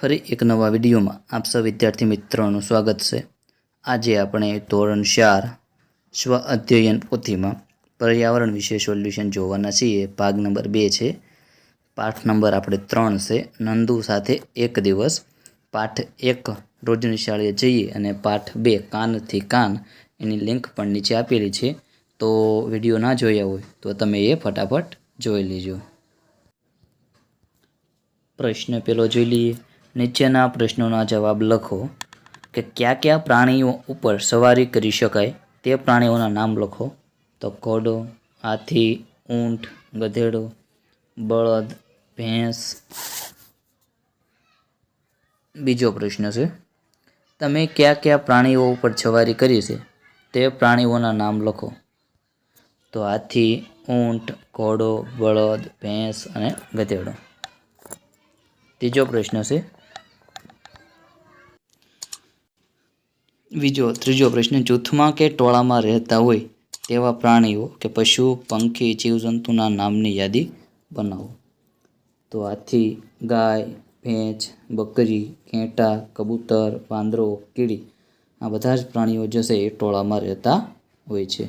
ફરી એક નવા વિડીયોમાં આપ સૌ વિદ્યાર્થી મિત્રોનું સ્વાગત છે. આજે આપણે ધોરણ ચાર સ્વ અધ્યયન પોથીમાં પર્યાવરણ વિશે સોલ્યુશન જોવાના છીએ. ભાગ નંબર બે છે. પાઠ નંબર આપણે ત્રણ છે. નંદુ સાથે એક દિવસ. પાઠ એક રોજની શાળાએ જઈએ અને પાઠ બે કાનથી કાન એની લિંક પણ નીચે આપેલી છે. તો વીડિયો ના જોયા હોય તો તમે એ ફટાફટ જોઈ લેજો. પ્રશ્ન પેલો જોઈ લઈએ. નીચેના પ્રશ્નોના જવાબ લખો કે કયા કયા પ્રાણીઓ ઉપર સવારી કરી શકાય તે પ્રાણીઓના નામ લખો. તો ઘોડો, હાથી, ઊંટ, ગધેડો, બળદ, ભેંસ. બીજો પ્રશ્ન છે, તમે કયા કયા પ્રાણીઓ ઉપર સવારી કરી છે તે પ્રાણીઓના નામ લખો. તો હાથી, ઊંટ, ઘોડો, બળદ, ભેંસ અને ગધેડો. ત્રીજો પ્રશ્ન છે બીજો, ત્રીજો પ્રશ્ન, જૂથમાં કે ટોળામાં રહેતા હોય તેવા પ્રાણીઓ કે પશુ, પંખી, જીવજંતુના નામની યાદી બનાવો. તો હાથી ગાય ભેંચ બકરી, ઘેંટા, કબૂતર, વાંદરો, કીડી, આ બધા જ પ્રાણીઓ જે છે એ ટોળામાં રહેતા હોય છે.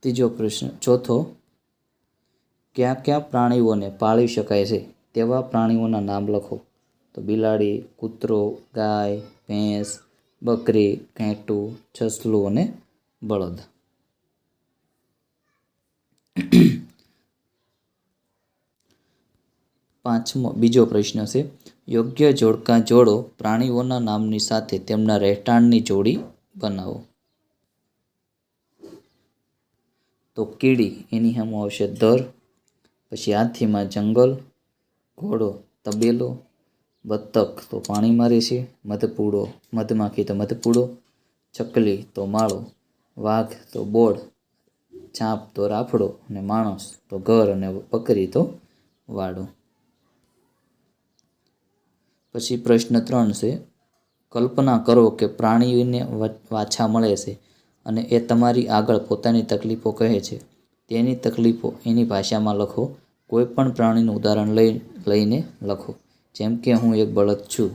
ત્રીજો પ્રશ્ન, ચોથો, કયા કયા પ્રાણીઓને પાળી શકાય છે તેવા પ્રાણીઓના નામ લખો. તો બિલાડી, કૂતરો, ગાય, ભેંસ, બકરી, ઘેટું, છસલું અને બળદ. પાંચમો, બીજો પ્રશ્ન છે, યોગ્ય જોડકા જોડો પ્રાણીઓના નામની સાથે તેમના રહેઠાણની જોડી બનાવો. તો કીડી, એની સામે આવશે દર, પછી હાથીમાં જંગલ, ઘોડો, તબેલો બતક તો પાણીમાં રહે છે મધપૂડો મધમાખી તો મધપૂડો ચકલી તો માળો, વાઘ તો બોળ ચાંપ તો રાફડો અને માણસ તો ઘર અને બકરી તો વાડો. પછી પ્રશ્ન ત્રણ છે, કલ્પના કરો કે પ્રાણીઓને વાછા મળે છે અને એ તમારી આગળ પોતાની તકલીફો કહે છે. તેની તકલીફો એની ભાષામાં લખો, કોઈ પણ પ્રાણીનું ઉદાહરણ લઈ, લઈને લખો. જેમ કે હું એક બળદ છું,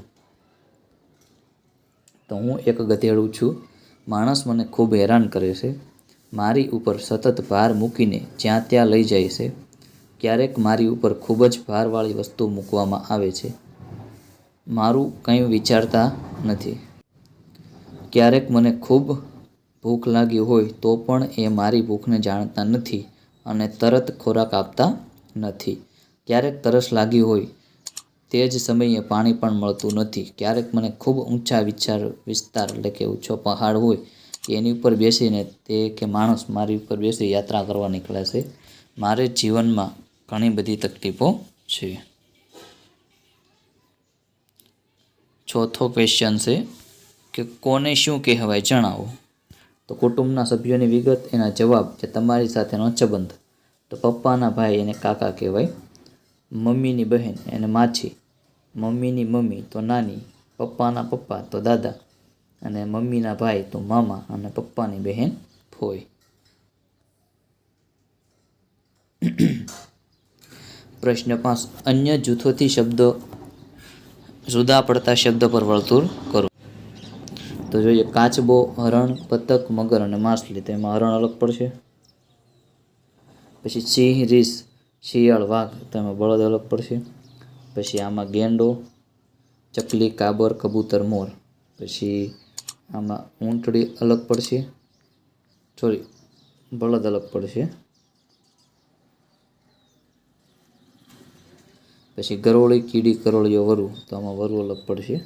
તો હું એક ગધેડું છું. માણસ મને ખૂબ હેરાન કરે છે. મારી ઉપર સતત ભાર મૂકીને જ્યાં ત્યાં લઈ જાય છે. ક્યારેક મારી ઉપર ખૂબ જ ભારવાળી વસ્તુ મૂકવામાં આવે છે. મારું કંઈ વિચારતા નથી. ક્યારેક મને ખૂબ ભૂખ લાગી હોય તો પણ એ મારી ભૂખને જાણતા નથી અને તરત ખોરાક આપતા નથી. ક્યારેક તરસ લાગી હોય તે જ સમયે પાણી પણ મળતું નથી. ક્યારેક મને ખૂબ ઊંચા વિચાર, વિસ્તાર એટલે કે ઊંચો પહાડ હોય, એની ઉપર બેસીને તે કે માણસ મારી ઉપર બેસી યાત્રા કરવા નીકળે છે. મારે જીવનમાં ઘણી બધી તકલીફો છે. ચોથો ક્વેશ્ચન છે કે કોને શું કહેવાય જણાવો? તો કુટુંબના સભ્યોની વિગત, એના જવાબ કે તમારી સાથેનો સંબંધ. તો પપ્પાના ભાઈ એને કાકા કહેવાય, મમ્મીની બહેન એને માછી. મમ્મીની મમ્મી તો નાની, પપ્પાના પપ્પા તો દાદા અને મમ્મીના ભાઈ તો મામા અને પપ્પાની બહેન ફોઈ પ્રશ્ન પાંચ, અન્ય જૂથોથી શબ્દો જુદા પડતા શબ્દ પર વર્તુળ કરો. તો જોઈએ, કાચબો, હરણ, પતક, મગર અને માછલી તેમાં હરણ અલગ પડશે. પછી સિંહ, રીસ, શિયાળ, વાઘ, તેમાં બળદ અલગ પડશે. પછી આમાં ગેંડો, ચકલી, કાબર, કબૂતર, મોર. પછી આમાં ઊંટડી અલગ પડશે. સોરી બળદ અલગ પડશે. પછી ગરોળી, કીડી, કરોળીઓ, વરુ. તો આમાં વરુ અલગ પડશે.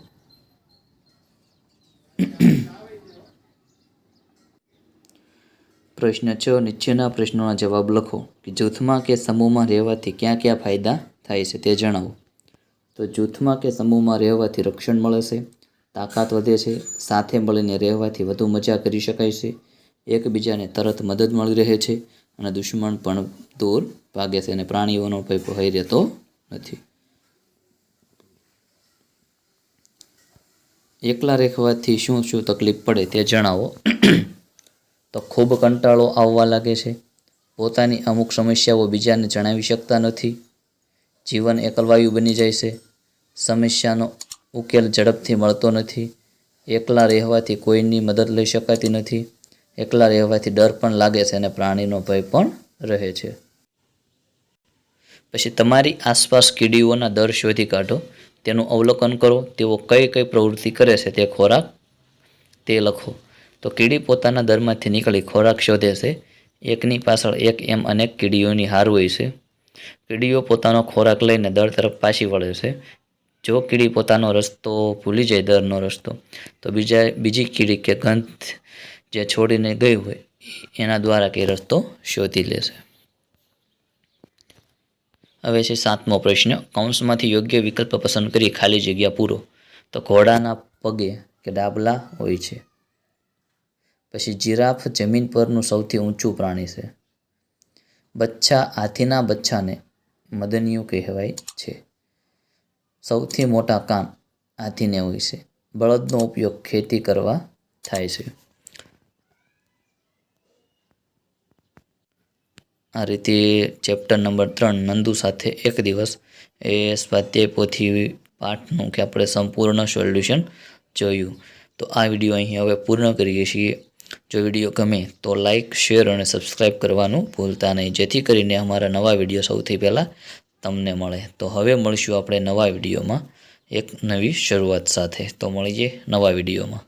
પ્રશ્ન છ નીચેના પ્રશ્નોના જવાબ લખો કે જૂથમાં કે સમૂહમાં રહેવાથી ક્યાં ક્યાં ફાયદા થાય છે તે જણાવો. તો જૂથમાં કે સમૂહમાં રહેવાથી રક્ષણ મળે છે, તાકાત વધે છે, સાથે મળીને રહેવાથી વધુ મજા કરી શકાય છે, એકબીજાને તરત મદદ મળી રહે છે અને દુશ્મન પણ દૂર ભાગે છે અને પ્રાણીઓનો ભય ભય રહેતો નથી. એકલા રહેવાથી શું શું તકલીફ પડે તે જણાવો. તો ખૂબ કંટાળો આવવા લાગે છે. પોતાની અમુક સમસ્યાઓ બીજાને જણાવી શકતા નથી. જીવન એકલવાયુ બની જાય છે. સમસ્યાનો ઉકેલ ઝડપથી મળતો નથી. એકલા રહેવાથી કોઈની મદદ લઈ શકાતી નથી. એકલા રહેવાથી ડર પણ લાગે છે અને પ્રાણીનો ભય પણ રહે છે. પછી તમારી આસપાસ કીડીઓના દર શોધી કાઢો. તેનું અવલોકન કરો. તેઓ કઈ કઈ પ્રવૃત્તિ કરે છે તે ખોરાક તે લખો. તો કીડી પોતાના દરમાંથી નીકળી ખોરાક શોધે છે. એકની પાછળ એક એમ અનેક કીડીઓની હાર હોય છે. કીડીઓ પોતાનો ખોરાક લઈને દર તરફ પાછી વળે છે. જો કીડી પોતાનો રસ્તો ભૂલી જાય, દરનો રસ્તો, તો બીજા, બીજી કીડી કે ગંધ જે છોડીને ગઈ હોય, એના દ્વારા કે રસ્તો શોધી લેશે. હવે છે સાતમો પ્રશ્ન. કૌંસમાંથી યોગ્ય વિકલ્પ પસંદ કરી ખાલી જગ્યા પૂરો. તો ઘોડાના પગે કે ડાબલા હોય છે. પછી જીરાફ જમીન પરનું સૌથી ઊંચું પ્રાણી છે. બચ્છા હાથીના બચ્છાને મદનિયું કહેવાય છે. સૌથી મોટા કામ હાથીને હોય છે. બળદનો ઉપયોગ ખેતી કરવા થાય છે. આ રીતે ચેપ્ટર નંબર ત્રણ નંદુ સાથે એક દિવસ એ સ્વાધ્યાય પોથી પાઠનું કે આપણે સંપૂર્ણ સોલ્યુશન જોયું. તો આ વીડિયો અહીં હવે પૂર્ણ કરીએ છીએ. જો વીડિયો ગમે તો લાઇક શેર અને સબસ્ક્રાઈબ કરવાનું ભૂલતા નહીં. જેથી કરીને અમારા નવા વીડિયો સૌથી પહેલાં તમને મળે. તો હવે મળીશું આપણે નવા વિડીયોમાં એક નવી શરૂઆત સાથે. તો મળીએ નવા વિડીયોમાં.